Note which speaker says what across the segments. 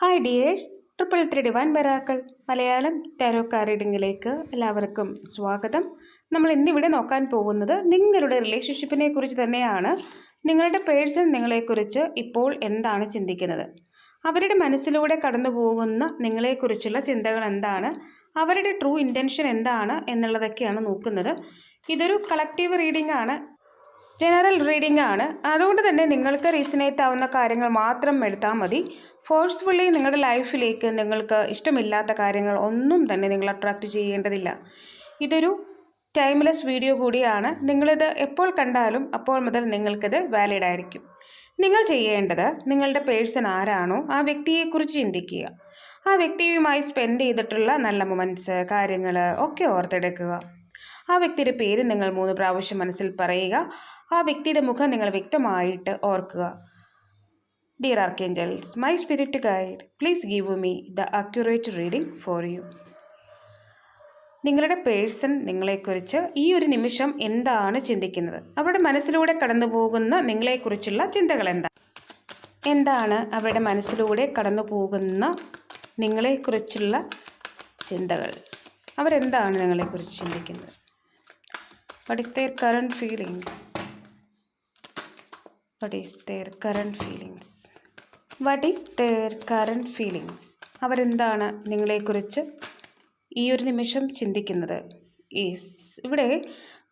Speaker 1: Hi dears triple three divine വരാക്കൾ Malayalam tarot റീഡിങ്ങിലേക്ക് എല്ലാവർക്കും സ്വാഗതം. നമ്മൾ ഇന്നിവിടെ നോക്കാൻ പോകുന്നത് നിങ്ങളുടെ റിലേഷൻഷിപ്പിനെ കുറിച്ച് തന്നെയാണ്. നിങ്ങളുടെ പേഴ്സൺ നിങ്ങളെക്കുറിച്ച് ഇപ്പോൾ എന്താണ് ചിന്തിക്കുന്നത്? അവരുടെ മനസ്സിലൂടെ കടന്നു പോകുന്ന നിങ്ങളെക്കുറിച്ചുള്ള ചിന്തകൾ എന്താണ്? അവരുടെ ട്രൂ ഇന്റൻഷൻ എന്താണ് എന്നുള്ളതൊക്കെയാണ് നോക്കുന്നത്. ഇതൊരു കളക്റ്റീവ് റീഡിംഗ് ആണ്. ജനറൽ റീഡിംഗ് ആണ്. അതുകൊണ്ട് തന്നെ നിങ്ങൾക്ക് റീസണേറ്റ് ആവുന്ന കാര്യങ്ങൾ മാത്രം എടുത്താൽ മതി. ഫോഴ്സ്ഫുള്ളി നിങ്ങളുടെ ലൈഫിലേക്ക് നിങ്ങൾക്ക് ഇഷ്ടമില്ലാത്ത കാര്യങ്ങൾ ഒന്നും തന്നെ നിങ്ങൾ അട്രാക്റ്റ് ചെയ്യേണ്ടതില്ല. ഇതൊരു ടൈംലെസ് വീഡിയോ കൂടിയാണ്. നിങ്ങളിത് എപ്പോൾ കണ്ടാലും അപ്പോൾ മുതൽ നിങ്ങൾക്കിത് വാലിഡ് ആയിരിക്കും. നിങ്ങൾ ചെയ്യേണ്ടത് നിങ്ങളുടെ പേഴ്സൺ ആരാണോ ആ വ്യക്തിയെക്കുറിച്ച് ചിന്തിക്കുക. ആ വ്യക്തിയുമായി സ്പെൻഡ് ചെയ്തിട്ടുള്ള നല്ല മൊമെന്റ്സ് കാര്യങ്ങൾ ഒക്കെ ഓർത്തെടുക്കുക. ആ വ്യക്തിയുടെ പേര് നിങ്ങൾ മൂന്ന് പ്രാവശ്യം മനസ്സിൽ പറയുക. ആ വ്യക്തിയുടെ മുഖം നിങ്ങൾ വ്യക്തമായിട്ട് ഓർക്കുക. Dear archangels my spirit guide please give me the accurate reading for you നിങ്ങളുടെ പേഴ്സൺ നിങ്ങളെക്കുറിച്ച് ഈ ഒരു നിമിഷം എന്താണ് ചിന്തിക്കുന്നത്? അവരുടെ മനസ്സിലൂടെ കടന്നു പോകുന്ന നിങ്ങളെക്കുറിച്ചുള്ള ചിന്തകൾ എന്താണ് എന്താണ് അവരുടെ മനസ്സിലൂടെ കടന്നു പോകുന്ന നിങ്ങളെക്കുറിച്ചുള്ള ചിന്തകൾ? അവരെന്താണ് നിങ്ങളെക്കുറിച്ച് ചിന്തിക്കുന്നത്? What is there current feelings what is there current feelings what is there current feelings അവരെന്താണ് നിങ്ങളെക്കുറിച്ച് ഈ ഒരു നിമിഷം ചിന്തിക്കുന്നത്? ഈസ് ഇവിടെ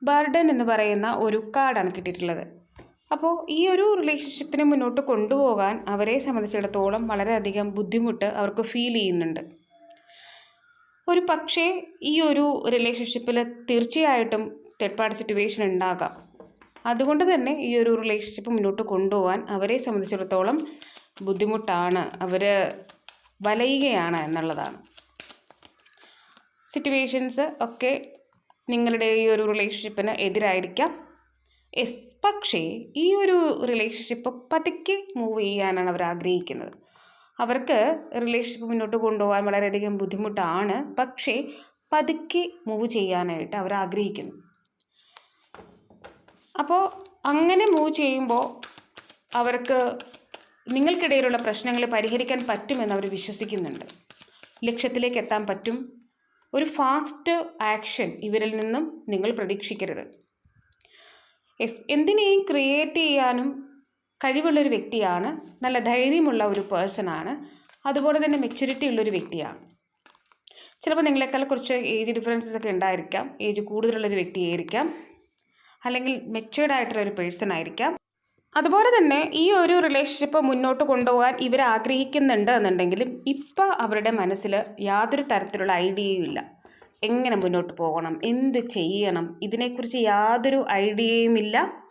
Speaker 1: ബർഡൻ എന്ന് പറയുന്ന ഒരു കാർഡാണ് കിട്ടിയിട്ടുള്ളത്. അപ്പോൾ ഈ ഒരു റിലേഷൻഷിപ്പിനെ മുന്നോട്ട് കൊണ്ടുപോകാൻ അവരെ സംബന്ധിച്ചിടത്തോളം വളരെയധികം ബുദ്ധിമുട്ട് അവർക്ക് ഫീൽ ചെയ്യുന്നുണ്ട്. ഒരു പക്ഷേ ഈ ഒരു റിലേഷൻഷിപ്പിൽ തീർച്ചയായിട്ടും തെറ്റ്പാട് സിറ്റുവേഷൻ ഉണ്ടാകാം. അതുകൊണ്ട് തന്നെ ഈ ഒരു റിലേഷൻഷിപ്പ് മുന്നോട്ട് കൊണ്ടുപോകാൻ അവരെ സംബന്ധിച്ചിടത്തോളം ബുദ്ധിമുട്ടാണ്. അവർ വലയുകയാണ് എന്നുള്ളതാണ്. സിറ്റുവേഷൻസ് ഒക്കെ നിങ്ങളുടെ ഈ ഒരു റിലേഷൻഷിപ്പിന് എതിരായിരിക്കാം. എസ് പക്ഷേ ഈ ഒരു റിലേഷൻഷിപ്പ് പതുക്കെ മൂവ് ചെയ്യാനാണ് അവർ ആഗ്രഹിക്കുന്നത്. അവർക്ക് റിലേഷൻഷിപ്പ് മുന്നോട്ട് കൊണ്ടുപോകാൻ വളരെയധികം ബുദ്ധിമുട്ടാണ്. പക്ഷേ പതുക്കെ മൂവ് ചെയ്യാനായിട്ട് അവർ ആഗ്രഹിക്കുന്നു. അപ്പോൾ അങ്ങനെ മൂവ് ചെയ്യുമ്പോൾ അവർക്ക് നിങ്ങൾക്കിടയിലുള്ള പ്രശ്നങ്ങൾ പരിഹരിക്കാൻ പറ്റുമെന്ന് അവർ വിശ്വസിക്കുന്നുണ്ട്. ലക്ഷ്യത്തിലേക്ക് എത്താൻ പറ്റും. ഒരു ഫാസ്റ്റ് ആക്ഷൻ ഇവരിൽ നിന്നും നിങ്ങൾ പ്രതീക്ഷിക്കരുത്. എസ് എന്തിനേയും ക്രിയേറ്റ് ചെയ്യാനും കഴിവുള്ളൊരു വ്യക്തിയാണ് നല്ല ധൈര്യമുള്ള ഒരു പേഴ്സണാണ് അതുപോലെ തന്നെ മെച്യൂരിറ്റി ഉള്ളൊരു വ്യക്തിയാണ്. ചിലപ്പോൾ നിങ്ങളെക്കാൾ കുറച്ച് ഏജ് ഡിഫറൻസസ് ഒക്കെ ഉണ്ടായിരിക്കാം ഏജ് കൂടുതലുള്ളൊരു വ്യക്തിയായിരിക്കാം. അല്ലെങ്കിൽ മെച്യൂർഡ് ആയിട്ടുള്ള ഒരു പേഴ്സൺ ആയിരിക്കാം. അതുപോലെ തന്നെ ഈ ഒരു റിലേഷൻഷിപ്പ് മുന്നോട്ട് കൊണ്ടുപോകാൻ ഇവർ ആഗ്രഹിക്കുന്നുണ്ട് എന്നുണ്ടെങ്കിലും ഇപ്പോൾ അവരുടെ മനസ്സിൽ യാതൊരു തരത്തിലുള്ള ഐഡിയയും ഇല്ല. എങ്ങനെ മുന്നോട്ട് പോകണം? എന്ത് ചെയ്യണം? ഇതിനെക്കുറിച്ച് യാതൊരു ഐഡിയയും ഇല്ല.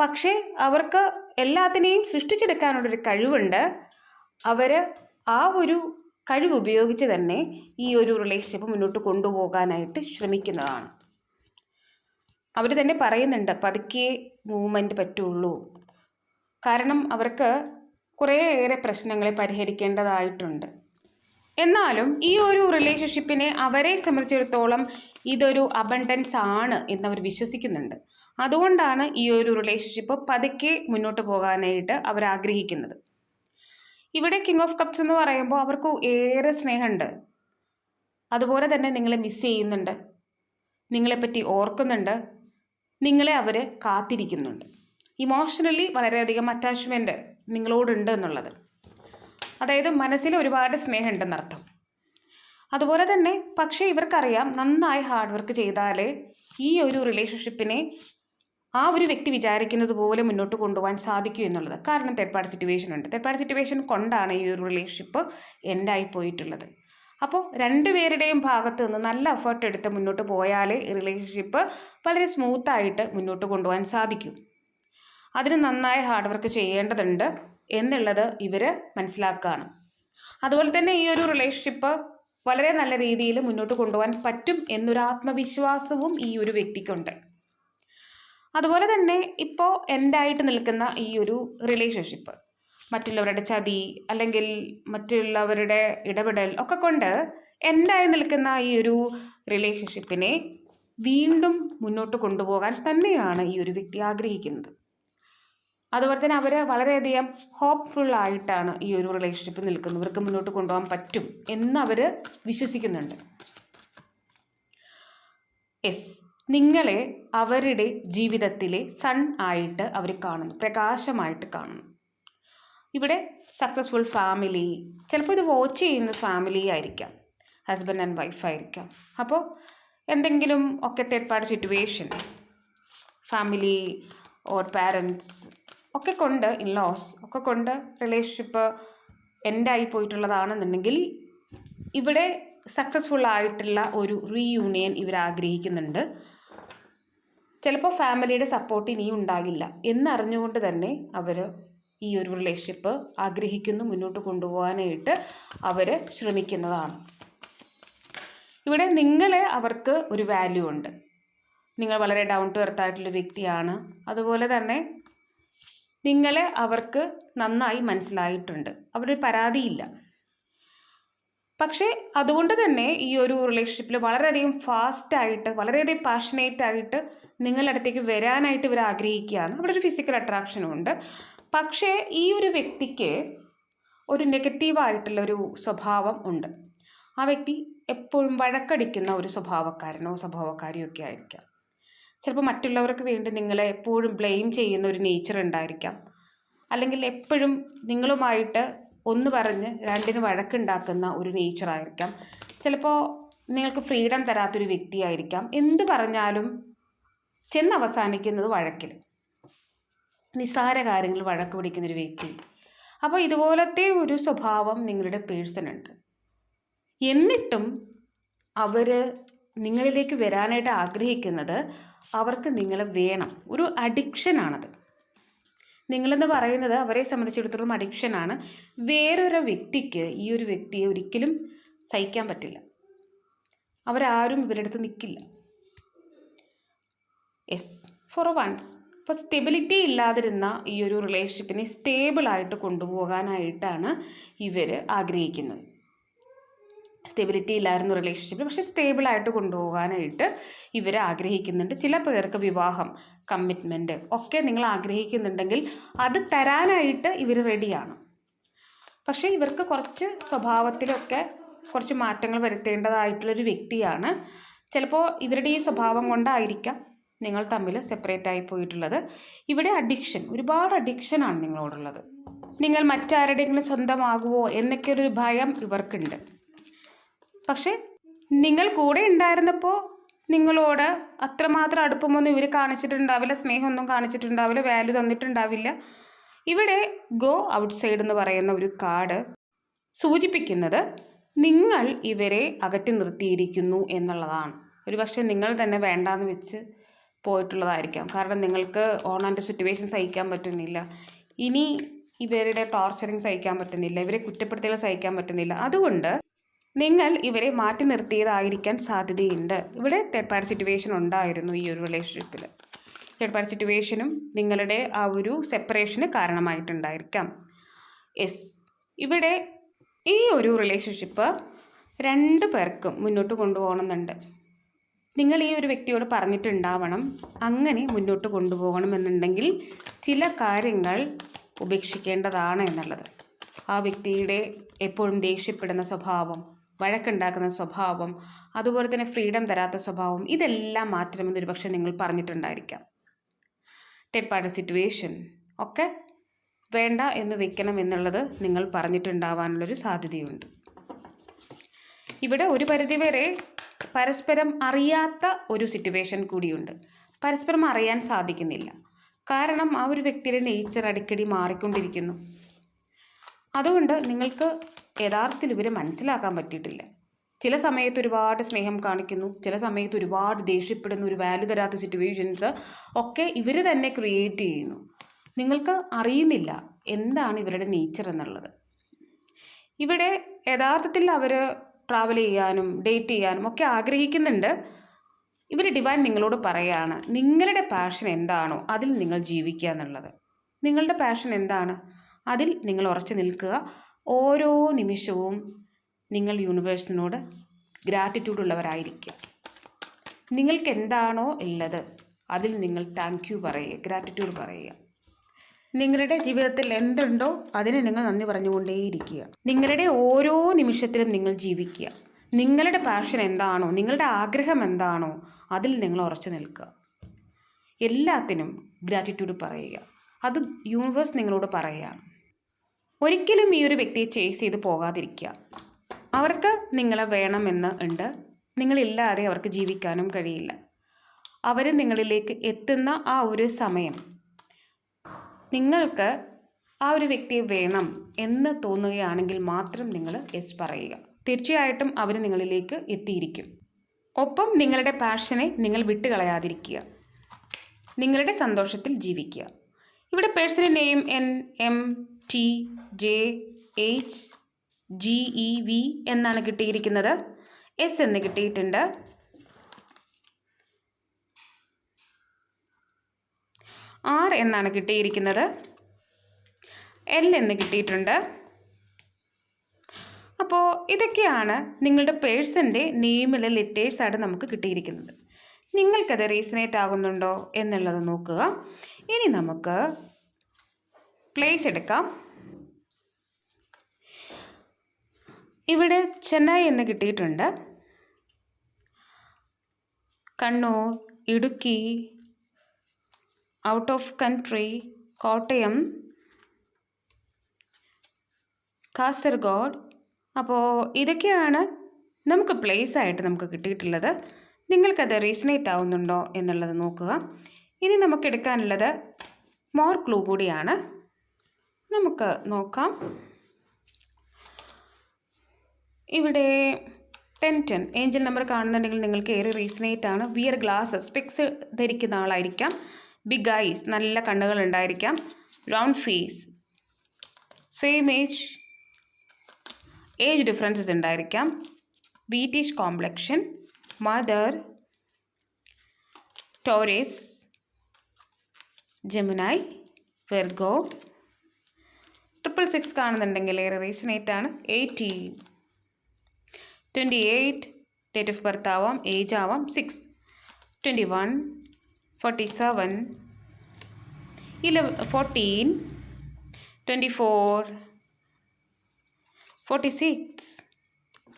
Speaker 1: പക്ഷേ അവർക്ക് എല്ലാത്തിനെയും സൃഷ്ടിച്ചെടുക്കാനുള്ളൊരു കഴിവുണ്ട്. അവർ ആ ഒരു കഴിവ് ഉപയോഗിച്ച് തന്നെ ഈ ഒരു റിലേഷൻഷിപ്പ് മുന്നോട്ട് കൊണ്ടുപോകാനായിട്ട് ശ്രമിക്കുന്നതാണ്. അവർ തന്നെ പറയുന്നുണ്ട് പതുക്കെ മൂവ്മെന്റ് പറ്റുള്ളൂ. കാരണം അവർക്ക് കുറേയേറെ പ്രശ്നങ്ങളെ പരിഹരിക്കേണ്ടതായിട്ടുണ്ട്. എന്നാലും ഈ ഒരു റിലേഷൻഷിപ്പിനെ അവരെ സംബന്ധിച്ചിടത്തോളം ഇതൊരു അബണ്ടൻസ് ആണ് എന്നവർ വിശ്വസിക്കുന്നുണ്ട്. അതുകൊണ്ടാണ് ഈ ഒരു റിലേഷൻഷിപ്പ് പതുക്കെ മുന്നോട്ട് പോകാനായിട്ട് അവർ ആഗ്രഹിക്കുന്നത്. ഇവിടെ കിങ് ഓഫ് കപ്സ് എന്ന് പറയുമ്പോൾ അവർക്ക് ഏറെ സ്നേഹമുണ്ട്. അതുപോലെ തന്നെ നിങ്ങളെ മിസ് ചെയ്യുന്നുണ്ട്. നിങ്ങളെപ്പറ്റി ഓർക്കുന്നുണ്ട്. നിങ്ങളെ അവർ കാത്തിരിക്കുന്നുണ്ട്. ഇമോഷണലി വളരെയധികം അറ്റാച്ച്മെന്റ് നിങ്ങളോടുണ്ട് എന്നുള്ളത്. അതായത് മനസ്സിൽ ഒരുപാട് സ്നേഹമുണ്ടെന്നർത്ഥം അതുപോലെ തന്നെ പക്ഷേ ഇവർക്കറിയാം നന്നായി ഹാർഡ് വർക്ക് ചെയ്താൽ ഈ ഒരു റിലേഷൻഷിപ്പിനെ ആ ഒരു വ്യക്തി വിചാരിക്കുന്നത് പോലെ മുന്നോട്ട് കൊണ്ടുപോകാൻ സാധിക്കും എന്നുള്ളത്. കാരണം പാർട്ടി സിറ്റുവേഷൻ ഉണ്ട്. പാർട്ടി സിറ്റുവേഷൻ കൊണ്ടാണ് ഈ ഒരു റിലേഷൻഷിപ്പ് എൻഡായി പോയിട്ടുള്ളത്. അപ്പോൾ രണ്ടുപേരുടെയും ഭാഗത്ത് നിന്ന് നല്ല എഫേർട്ട് എടുത്ത് മുന്നോട്ട് പോയാലേ ഈ റിലേഷൻഷിപ്പ് വളരെ സ്മൂത്തായിട്ട് മുന്നോട്ട് കൊണ്ടുപോകാൻ സാധിക്കും. അതിന് നന്നായി ഹാർഡ് വർക്ക് ചെയ്യേണ്ടതുണ്ട് എന്നുള്ളത് ഇവർ മനസ്സിലാക്കുകയാണ് അതുപോലെ തന്നെ ഈ ഒരു റിലേഷൻഷിപ്പ് വളരെ നല്ല രീതിയിൽ മുന്നോട്ട് കൊണ്ടുപോകാൻ പറ്റും എന്നൊരു ആത്മവിശ്വാസവും ഈ ഒരു വ്യക്തിക്കുണ്ട്. അതുപോലെ തന്നെ ഇപ്പോൾ എൻഡായിട്ട് നിൽക്കുന്ന ഈ ഒരു റിലേഷൻഷിപ്പ് മറ്റുള്ളവരുടെ ചതി അല്ലെങ്കിൽ മറ്റുള്ളവരുടെ ഇടപെടൽ ഒക്കെ കൊണ്ട് എൻഡായി നിൽക്കുന്ന ഈ ഒരു റിലേഷൻഷിപ്പിനെ വീണ്ടും മുന്നോട്ട് കൊണ്ടുപോകാൻ തന്നെയാണ് ഈ ഒരു വ്യക്തി ആഗ്രഹിക്കുന്നത്. അതുപോലെ തന്നെ അവർ വളരെയധികം ഹോപ്പ്ഫുൾ ആയിട്ടാണ് ഈ ഒരു റിലേഷൻഷിപ്പ് നിൽക്കുന്നത്. ഇവർക്ക് മുന്നോട്ട് കൊണ്ടുപോകാൻ പറ്റും എന്ന് അവർ വിശ്വസിക്കുന്നുണ്ട്. എസ് നിങ്ങളെ അവരുടെ ജീവിതത്തിലെ സൺ ആയിട്ട് അവർ കാണുന്നു. പ്രകാശമായിട്ട് കാണുന്നു. ഇവിടെ സക്സസ്ഫുൾ ഫാമിലി ചിലപ്പോൾ ഇത് വാച്ച് ചെയ്യുന്ന ഫാമിലി ആയിരിക്കാം. ഹസ്ബൻഡ് ആൻഡ് വൈഫ് ആയിരിക്കാം. അപ്പോൾ എന്തെങ്കിലും ഒക്കെ third situation family or parents ഒക്കെ കൊണ്ട് ഇൻ ലോസ് ഒക്കെ കൊണ്ട് റിലേഷൻഷിപ്പ് എൻഡായി പോയിട്ടുള്ളതാണെന്നുണ്ടെങ്കിൽ ഇവിടെ സക്സസ്ഫുൾ ആയിട്ടുള്ള ഒരു റീയൂണിയൻ ഇവർ ആഗ്രഹിക്കുന്നുണ്ട്. ചിലപ്പോൾ ഫാമിലിയുടെ സപ്പോർട്ട് ഇനിയും ഉണ്ടാകില്ല. എന്നറിഞ്ഞുകൊണ്ട് തന്നെ അവർ ഈ ഒരു റിലേഷൻഷിപ്പ് ആഗ്രഹിക്കുന്നു മുന്നോട്ട് കൊണ്ടുപോകാനായിട്ട് അവർ ശ്രമിക്കുന്നതാണ്. ഇവിടെ നിങ്ങളെ അവർക്ക് ഒരു വാല്യൂ ഉണ്ട്. നിങ്ങൾ വളരെ ഡൗൺ ടു എർത്ത് ആയിട്ടുള്ള വ്യക്തിയാണ്. അതുപോലെ തന്നെ നിങ്ങളെ അവർക്ക് നന്നായി മനസ്സിലായിട്ടുണ്ട്. അവരുടെ പരാതിയില്ല. പക്ഷേ അതുകൊണ്ട് തന്നെ ഈ ഒരു റിലേഷൻഷിപ്പിൽ വളരെയധികം ഫാസ്റ്റായിട്ട് വളരെയധികം പാഷനേറ്റ് ആയിട്ട് നിങ്ങളുടെ അടുത്തേക്ക് വരാനായിട്ട് ഇവർ ആഗ്രഹിക്കുകയാണ്. അവിടെ ഒരു ഫിസിക്കൽ അട്രാക്ഷനും ഉണ്ട്. പക്ഷേ ഈ ഒരു വ്യക്തിക്ക് ഒരു നെഗറ്റീവായിട്ടുള്ള ഒരു സ്വഭാവം ഉണ്ട്. ആ വ്യക്തി എപ്പോഴും വഴക്കടിക്കുന്ന ഒരു സ്വഭാവക്കാരനോ സ്വഭാവക്കാരിയോ ഒക്കെ ആയിരിക്കാം. ചിലപ്പോൾ മറ്റുള്ളവർക്ക് വേണ്ടി നിങ്ങളെ എപ്പോഴും ബ്ലെയിം ചെയ്യുന്ന ഒരു നേച്ചർ ഉണ്ടായിരിക്കാം. അല്ലെങ്കിൽ എപ്പോഴും നിങ്ങളുമായിട്ട് ഒന്ന് പറഞ്ഞ് രണ്ടിന് വഴക്കുണ്ടാക്കുന്ന ഒരു നേച്ചർ ആയിരിക്കാം. ചിലപ്പോൾ നിങ്ങൾക്ക് ഫ്രീഡം തരാത്തൊരു വ്യക്തിയായിരിക്കാം എന്ത് പറഞ്ഞാലും ചെന്ന് അവസാനിക്കുന്നത് വഴക്കിൽ. നിസ്സാര കാര്യങ്ങൾ വഴക്ക് പിടിക്കുന്നൊരു വ്യക്തി. അപ്പോൾ ഇതുപോലത്തെ ഒരു സ്വഭാവം നിങ്ങളുടെ പേഴ്സണുണ്ട് എന്നിട്ടും അവർ നിങ്ങളിലേക്ക് വരാനായിട്ട് ആഗ്രഹിക്കുന്നത് അവർക്ക് നിങ്ങളെ വേണം. ഒരു അഡിക്ഷനാണത് നിങ്ങളെന്ന് പറയുന്നത് അവരെ സംബന്ധിച്ചിടത്തോളം അഡിക്ഷനാണ് വേറൊരു വ്യക്തിക്ക് ഈ ഒരു വ്യക്തിയെ ഒരിക്കലും സഹിക്കാൻ പറ്റില്ല. അവരാരും ഇവരുടെ അടുത്ത് നിൽക്കില്ല എസ് ഫോർ വൺസ് ഇപ്പോൾ സ്റ്റെബിലിറ്റി ഇല്ലാതിരുന്ന ഈ ഒരു റിലേഷൻഷിപ്പിനെ സ്റ്റേബിളായിട്ട് കൊണ്ടുപോകാനായിട്ടാണ് ഇവർ ആഗ്രഹിക്കുന്നത്. സ്റ്റെബിലിറ്റി ഇല്ലായിരുന്നു റിലേഷൻഷിപ്പിൽ പക്ഷേ സ്റ്റേബിളായിട്ട് കൊണ്ടുപോകാനായിട്ട് ഇവർ ആഗ്രഹിക്കുന്നുണ്ട്. ചില പേർക്ക് വിവാഹം കമ്മിറ്റ്മെന്റ് ഒക്കെ നിങ്ങൾ ആഗ്രഹിക്കുന്നുണ്ടെങ്കിൽ അത് തരാനായിട്ട് ഇവർ റെഡിയാണ് പക്ഷേ ഇവർക്ക് കുറച്ച് സ്വഭാവത്തിലൊക്കെ കുറച്ച് മാറ്റങ്ങൾ വരുത്തേണ്ടതായിട്ടുള്ളൊരു വ്യക്തിയാണ്. ചിലപ്പോൾ ഇവരുടെ ഈ സ്വഭാവം കൊണ്ടായിരിക്കാം. നിങ്ങൾ തമ്മിൽ സെപ്പറേറ്റ് ആയി പോയിട്ടുള്ളത്. ഇവിടെ അഡിക്ഷൻ ഒരുപാട് അഡിക്ഷനാണ് നിങ്ങളോടുള്ളത്. നിങ്ങൾ മറ്റാരുടെയെങ്കിലും സ്വന്തമാകുമോ എന്നൊക്കെ ഒരു ഭയം ഇവർക്കുണ്ട്. പക്ഷേ നിങ്ങൾ കൂടെ ഉണ്ടായിരുന്നപ്പോൾ നിങ്ങളോട് അത്രമാത്രം അടുപ്പമൊന്നും ഇവർ കാണിച്ചിട്ടുണ്ടാവില്ല സ്നേഹമൊന്നും കാണിച്ചിട്ടുണ്ടാവില്ല വാല്യൂ തന്നിട്ടുണ്ടാവില്ല. ഇവിടെ ഗോ ഔട്ട് സൈഡ് എന്ന് പറയുന്ന ഒരു കാർഡ് സൂചിപ്പിക്കുന്നത് നിങ്ങൾ ഇവരെ അകറ്റി നിർത്തിയിരിക്കുന്നു എന്നുള്ളതാണ്. ഒരു പക്ഷേ നിങ്ങൾ തന്നെ വേണ്ടാന്ന് വെച്ച് പോയിട്ടുള്ളതായിരിക്കാം. കാരണം നിങ്ങൾക്ക് ഓണാന്റെ സിറ്റുവേഷൻ സഹിക്കാൻ പറ്റുന്നില്ല. ഇനി ഇവരുടെ ടോർച്ചറിങ് സഹിക്കാൻ പറ്റുന്നില്ല. ഇവരെ കുറ്റപ്പെടുത്തൽ സഹിക്കാൻ പറ്റുന്നില്ല. അതുകൊണ്ട് നിങ്ങൾ ഇവരെ മാറ്റി നിർത്തിയതായിരിക്കാൻ സാധ്യതയുണ്ട്. ഇവിടെ തേർഡ് പാർട്ടി സിറ്റുവേഷൻ ഉണ്ടായിരുന്നു ഈ ഒരു റിലേഷൻഷിപ്പിൽ തേർഡ് പാർട്ടി സിറ്റുവേഷനും നിങ്ങളുടെ ആ ഒരു സെപ്പറേഷന് കാരണമായിട്ടുണ്ടായിരിക്കാം. എസ് ഇവിടെ ഈ ഒരു റിലേഷൻഷിപ്പ് രണ്ട് പേർക്കും മുന്നോട്ട് കൊണ്ടുപോകണമെന്നുണ്ട്. നിങ്ങൾ ഈ ഒരു വ്യക്തിയോട് പറഞ്ഞിട്ടുണ്ടാവണം അങ്ങനെ മുന്നോട്ട് കൊണ്ടുപോകണമെന്നുണ്ടെങ്കിൽ ചില കാര്യങ്ങൾ ഉപേക്ഷിക്കേണ്ടതാണ് എന്നുള്ളത്. ആ വ്യക്തിയുടെ എപ്പോഴും ദേഷ്യപ്പെടുന്ന സ്വഭാവം വഴക്കുണ്ടാക്കുന്ന സ്വഭാവം അതുപോലെ തന്നെ ഫ്രീഡം തരാത്ത സ്വഭാവം ഇതെല്ലാം മാറ്റണമെന്ന് ഒരു പക്ഷേ നിങ്ങൾ പറഞ്ഞിട്ടുണ്ടായിരിക്കാം. പാർട്ടി സിറ്റുവേഷൻ ഒക്കെ വേണ്ട എന്ന് വെക്കണം എന്നുള്ളത് നിങ്ങൾ പറഞ്ഞിട്ടുണ്ടാവാനുള്ളൊരു സാധ്യതയുണ്ട്. ഇവിടെ ഒരു പരിധിവരെ പരസ്പരം അറിയാത്ത ഒരു സിറ്റുവേഷൻ കൂടിയുണ്ട്. പരസ്പരം അറിയാൻ സാധിക്കുന്നില്ല. കാരണം ആ ഒരു വ്യക്തിയുടെ നേച്ചർ അടിക്കടി മാറിക്കൊണ്ടിരിക്കുന്നു. അതുകൊണ്ട് നിങ്ങൾക്ക് യഥാർത്ഥത്തിൽ ഇവരെ മനസ്സിലാക്കാൻ പറ്റിയിട്ടില്ല. ചില സമയത്ത് ഒരുപാട് സ്നേഹം കാണിക്കുന്നു. ചില സമയത്ത് ഒരുപാട് ദേഷ്യപ്പെടുന്ന. ഒരു വാല്യൂ തരാത്ത സിറ്റുവേഷൻസ് ഒക്കെ ഇവർ തന്നെ ക്രിയേറ്റ് ചെയ്യുന്നു. നിങ്ങൾക്ക് അറിയുന്നില്ല എന്താണ് ഇവരുടെ നേച്ചർ എന്നുള്ളത്. ഇവിടെ യഥാർത്ഥത്തിൽ അവർ ട്രാവൽ ചെയ്യാനും ഡേറ്റ് ചെയ്യാനും ഒക്കെ ആഗ്രഹിക്കുന്നുണ്ട്. ഇവർ ഡിവൈൻ നിങ്ങളോട് പറയാണ് നിങ്ങളുടെ പാഷൻ എന്താണോ അതിൽ നിങ്ങൾ ജീവിക്കുക എന്നുള്ളത്. നിങ്ങളുടെ പാഷൻ എന്താണ്? അതിൽ നിങ്ങൾ ഉറച്ചു നിൽക്കുക. ഓരോ നിമിഷവും നിങ്ങൾ യൂണിവേഴ്സിനോട് ഗ്രാറ്റിറ്റ്യൂഡ് ഉള്ളവരായിരിക്കുക. നിങ്ങൾക്ക് എന്താണോ ഉള്ളത് അതിൽ നിങ്ങൾ താങ്ക് യു പറയുക ഗ്രാറ്റിറ്റ്യൂഡ് പറയുക. നിങ്ങളുടെ ജീവിതത്തിൽ എന്തുണ്ടോ അതിനെ നിങ്ങൾ നന്ദി പറഞ്ഞുകൊണ്ടേയിരിക്കുക. നിങ്ങളുടെ ഓരോ നിമിഷത്തിലും നിങ്ങൾ ജീവിക്കുക. നിങ്ങളുടെ പാഷൻ എന്താണോ നിങ്ങളുടെ ആഗ്രഹം എന്താണോ അതിൽ നിങ്ങൾ ഉറച്ചു നിൽക്കുക. എല്ലാത്തിനും ഗ്രാറ്റിറ്റ്യൂഡ് പറയുക. അത് യൂണിവേഴ്സ് നിങ്ങളോട് പറയുകയാണ്. ഒരിക്കലും ഈ ഒരു വ്യക്തിയെ ചേസ് ചെയ്ത് പോകാതിരിക്കുക. അവർക്ക് നിങ്ങളെ വേണമെന്ന് ഉണ്ട്. നിങ്ങളില്ലാതെ അവർക്ക് ജീവിക്കാനും കഴിയില്ല. അവർ നിങ്ങളിലേക്ക് എത്തുന്ന ആ ഒരു സമയം നിങ്ങൾക്ക് ആ ഒരു വ്യക്തി വേണം എന്ന് തോന്നുകയാണെങ്കിൽ മാത്രം നിങ്ങൾ യെസ് പറയുക. തീർച്ചയായിട്ടും അവർ നിങ്ങളിലേക്ക് എത്തിയിരിക്കും. ഒപ്പം നിങ്ങളുടെ പാഷനെ നിങ്ങൾ വിട്ടുകളയാതിരിക്കുക. നിങ്ങളുടെ സന്തോഷത്തിൽ ജീവിക്കുക. ഇവിടെ personal name N M T J H G E V എന്നാണ് കിട്ടിയിരിക്കുന്നത്. എസ് എന്ന് കിട്ടിയിട്ടുണ്ട്. ആർ എന്നാണ് കിട്ടിയിരിക്കുന്നത്. എൽ എന്ന് കിട്ടിയിട്ടുണ്ട്. അപ്പോൾ ഇതൊക്കെയാണ് നിങ്ങളുടെ പേഴ്സന്റെ നെയിമിലെ ലെറ്റേഴ്സായിട്ട് നമുക്ക് കിട്ടിയിരിക്കുന്നത്. നിങ്ങൾക്കത് റീസണേറ്റ് ആകുന്നുണ്ടോ എന്നുള്ളത് നോക്കുക. ഇനി നമുക്ക് പ്ലേസ് എടുക്കാം. ഇവിടെ ചെന്നൈ എന്ന് കിട്ടിയിട്ടുണ്ട്. Kannur Idukki out of country Kottayam Kasaragod. അപ്പോൾ ഇതൊക്കെയാണ് നമുക്ക് പ്ലേസ് ആയിട്ട് നമുക്ക് കിട്ടിയിട്ടുള്ളത്. നിങ്ങൾക്കത് റീസണേറ്റ് ആവുന്നുണ്ടോ എന്നുള്ളത് നോക്കുക. ഇനി നമുക്ക് എടുക്കാനുള്ളത് മോർ ക്ലൂ കൂടിയാണ്. നമുക്ക് നോക്കാം. ഇവിടെ ടെൻ ടെൻ ഏഞ്ചൽ നമ്പർ കാണുന്നുണ്ടെങ്കിൽ നിങ്ങൾക്ക് ഏറെ റീസണേറ്റ് ആണ്. വിയർ ഗ്ലാസസ് സ്പെക്സ് ധരിക്കുന്ന ആളായിരിക്കാം. ബിഗ് ഐസ് നല്ല കണ്ണുകൾ ഉണ്ടായിരിക്കാം. Round face same age age differences ഉണ്ടായിരിക്കാം. Wheatish complexion mother Taurus Gemini Virgo triple six കാണുന്നുണ്ടെങ്കിൽ ഏറെ റീസണേറ്റ് ആണ്. Eighteen twenty eight date of birth ആവാം. ഏജ് ആവാം. Six twenty one forty seven eleven fourteen twenty four forty six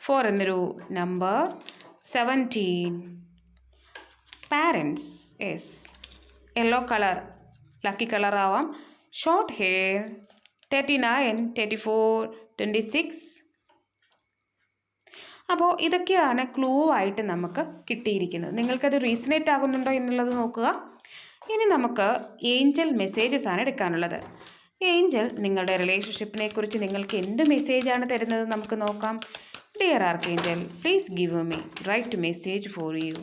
Speaker 1: four എന്നൊരു number seventeen parents as yellow colour lucky colour ആവാം. Short hair thirty nine thirty four twenty six അപ്പോൾ ഇതൊക്കെയാണ് clue ആയിട്ട് നമുക്ക് കിട്ടിയിരിക്കുന്നത്. നിങ്ങൾക്കത് റീസണേറ്റ് ആകുന്നുണ്ടോ എന്നുള്ളത് നോക്കുക. ഇനി നമുക്ക് ഏഞ്ചൽ മെസ്സേജസ് ആണ് എടുക്കാനുള്ളത്. ഏഞ്ചൽ നിങ്ങളുടെ റിലേഷൻഷിപ്പിനെ കുറിച്ച് നിങ്ങൾക്ക് എന്ത് മെസ്സേജാണ് തരുന്നത് നമുക്ക് നോക്കാം. Dear archangel please give me right message for you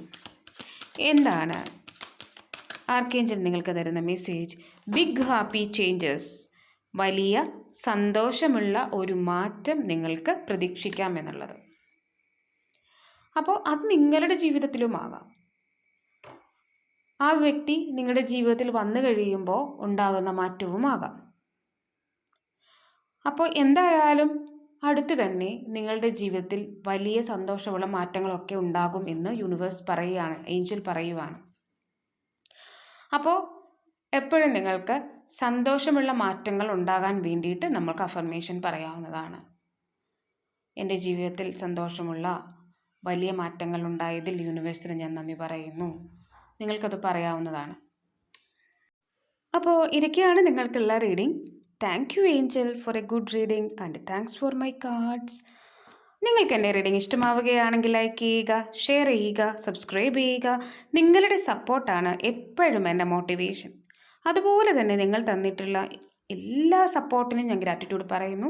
Speaker 1: എന്താണ്? ആർക്കേഞ്ചൽ നിങ്ങൾക്ക് തരുന്ന മെസ്സേജ് ബിഗ് ഹാപ്പി ചേഞ്ചസ് വലിയ സന്തോഷമുള്ള ഒരു മാറ്റം നിങ്ങൾക്ക് പ്രതീക്ഷിക്കാം എന്നുള്ളത്. അപ്പോൾ അത് നിങ്ങളുടെ ജീവിതത്തിലുമാകാം. ആ വ്യക്തി നിങ്ങളുടെ ജീവിതത്തിൽ വന്നു കഴിയുമ്പോൾ ഉണ്ടാകുന്ന മാറ്റവുമാകാം. അപ്പോൾ എന്തായാലും അടുത്തു തന്നെ നിങ്ങളുടെ ജീവിതത്തിൽ വലിയ സന്തോഷമുള്ള മാറ്റങ്ങളൊക്കെ ഉണ്ടാകും എന്ന് യൂണിവേഴ്സ് പറയുകയാണ് ഏഞ്ചൽ പറയുവാണ്. അപ്പോൾ എപ്പോഴും നിങ്ങൾക്ക് സന്തോഷമുള്ള മാറ്റങ്ങൾ ഉണ്ടാകാൻ വേണ്ടിയിട്ട് നമ്മൾക്ക് അഫർമേഷൻ പറയാവുന്നതാണ്. എന്റെ ജീവിതത്തിൽ സന്തോഷമുള്ള വലിയ മാറ്റങ്ങൾ ഉണ്ടായതിൽ യൂണിവേഴ്സിന് ഞാൻ നന്ദി പറയുന്നു. നിങ്ങൾക്കത് പറയാവുന്നതാണ്. അപ്പോൾ ഇതൊക്കെയാണ് നിങ്ങൾക്കുള്ള reading thank you angel for a good reading and thanks for my cards നിങ്ങൾക്ക് എന്റെ റീഡിംഗ് ഇഷ്ടമാവുകയാണെങ്കിൽ ലൈക്ക് ചെയ്യുക ഷെയർ ചെയ്യുക സബ്സ്ക്രൈബ് ചെയ്യുക. നിങ്ങളുടെ സപ്പോർട്ടാണ് എപ്പോഴും എന്റെ മോട്ടിവേഷൻ അതുപോലെ തന്നെ നിങ്ങൾ തന്നിട്ടുള്ള എല്ലാ സപ്പോർട്ടിനും ഞാൻ ഗ്രാറ്റിറ്റ്യൂഡ് പറയുന്നു.